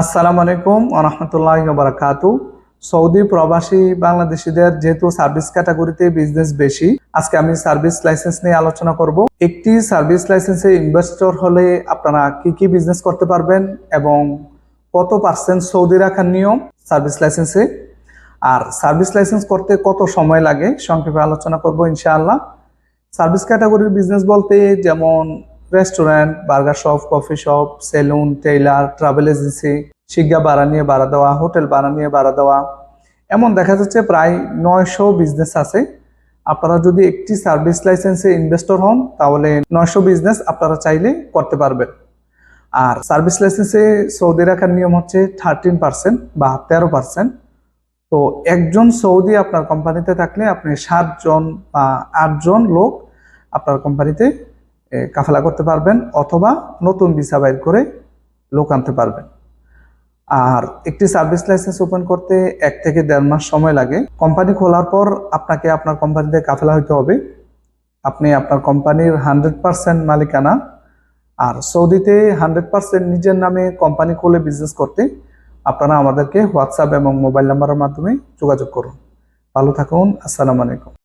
আসসালামু আলাইকুম আরহামতুল্লাহ বারাকাতু। সৌদি প্রবাসী বাংলাদেশিদের যেহেতু সার্ভিস ক্যাটাগরিতে বিজনেস বেশি, আজকে আমি সার্ভিস লাইসেন্স নিয়ে আলোচনা করব। একটি সার্ভিস লাইসেন্সে ইনভেস্টর হলে আপনারা কি কি বিজনেস করতে পারবেন এবং কত পার্সেন্ট সৌদি রাখার নিয়ম সার্ভিস লাইসেন্সে? আর সার্ভিস লাইসেন্স করতে কত সময় লাগে? সংক্ষেপে আলোচনা করব ইনশাআল্লাহ। সার্ভিস ক্যাটাগরির বিজনেস বলতে যেমন restaurant, burger shop, coffee shop, saloon, tailor, travel agency শিক্ষা ভাড়া নিয়ে ভাড়া দেওয়া, হোটেল ভাড়া নিয়ে ভাড়া দেওয়া। এমন দেখা যাচ্ছে প্রায় নয়শো বিজনেস আছে। আপনারা যদি একটি সার্ভিস লাইসেন্সে ইনভেস্টর হন, তাহলে নয়শো বিজনেস আপনারা চাইলে করতে পারবেন। আর সার্ভিস লাইসেন্সে সৌদি রাখার নিয়ম হচ্ছে থার্টিন পার্সেন্ট বা তেরো পার্সেন্ট তো একজন সৌদি আপনার কোম্পানিতে থাকলে আপনি সাতজন বা আটজন লোক আপনার কোম্পানিতে কাফেলা করতে পারবেন অথবা নতুন ভিসা বাইর করে লোক আনতে পারবেন। আর একটি সার্ভিস লাইসেন্স ওপেন করতে এক থেকে দেড় মাস সময় লাগে। কোম্পানি খোলার পর আপনাকে আপনার কোম্পানিতে কাফেলা হইতে হবে। আপনি আপনার কোম্পানির হান্ড্রেড পার্সেন্ট মালিকানা। আর সৌদিতে হান্ড্রেড পার্সেন্ট নিজের নামে কোম্পানি খুলে বিজনেস করতে আপনারা আমাদেরকে হোয়াটসঅ্যাপ এবং মোবাইল নাম্বারের মাধ্যমে যোগাযোগ করুন। ভালো থাকুন, আসসালামু আলাইকুম।